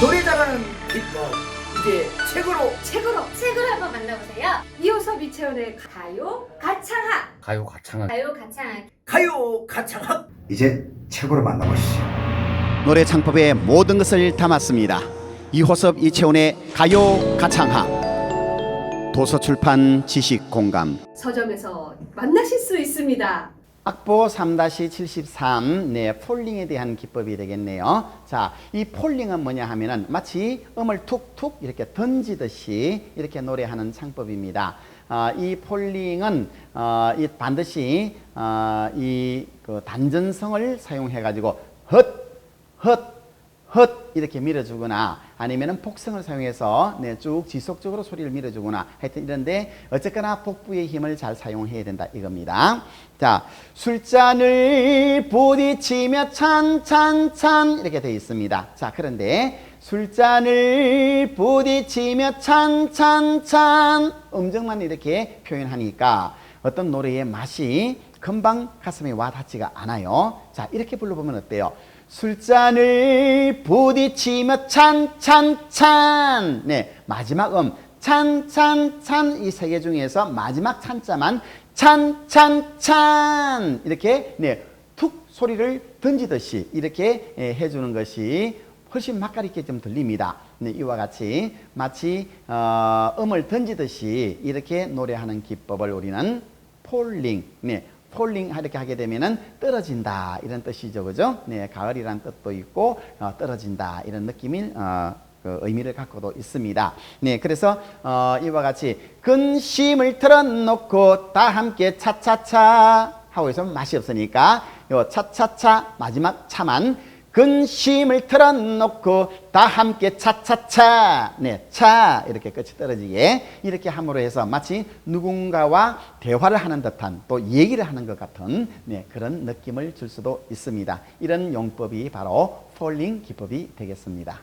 노래 잘하는 기법 이제 책으로 책으로 책을 한번 만나보세요. 이호섭 이채원의 가요 가창학 가요 가창을 가요 가창학 가요 가창학 이제 책으로 만나보시죠. 노래 창법의 모든 것을 담았습니다. 이호섭 이채원의 가요 가창학 도서출판 지식공감 서점에서 만나실 수 있습니다. 악보 3-73 네, 폴링에 대한 기법이 되겠네요. 자, 이 폴링은 뭐냐 하면은 마치 음을 툭툭 이렇게 던지듯이 이렇게 노래하는 창법입니다. 아, 이 폴링은 어, 이 반드시 어, 이그 단전성을 사용해 가지고 헛, 헛, 헛 이렇게 밀어주거나 아니면은 복성을 사용해서 네, 쭉 지속적으로 소리를 밀어주거나 하여튼 이런데 어쨌거나 복부의 힘을 잘 사용해야 된다 이겁니다. 자, 술잔을 부딪히며 찬찬찬 이렇게 되어 있습니다. 자, 그런데 술잔을 부딪히며 찬찬찬 음정만 이렇게 표현하니까 어떤 노래의 맛이 금방 가슴에 와 닿지가 않아요. 자, 이렇게 불러보면 어때요? 술잔을 부딪히며 찬찬찬. 네, 마지막 음 찬찬찬 이 세 개 중에서 마지막 찬자만 찬찬찬 이렇게 네, 툭 소리를 던지듯이 이렇게 예, 해주는 것이 훨씬 맛깔 있게 좀 들립니다. 네, 이와 같이 마치 어, 음을 던지듯이 이렇게 노래하는 기법을 우리는 폴링, 네, 폴링 이렇게 하게 되면은 떨어진다 이런 뜻이죠, 그죠? 네, 가을이란 뜻도 있고 어, 떨어진다 이런 느낌이 어, 그 의미를 갖고도 있습니다. 네, 그래서 어, 이와 같이 근심을 털어놓고 다 함께 차차차 하고 있으면 맛이 없으니까 요 차차차 마지막 차만 근심을 털어놓고 다 함께 차차차 네, 차 이렇게 끝이 떨어지게 이렇게 함으로 해서 마치 누군가와 대화를 하는 듯한 또 얘기를 하는 것 같은 네, 그런 느낌을 줄 수도 있습니다. 이런 용법이 바로 폴링 기법이 되겠습니다.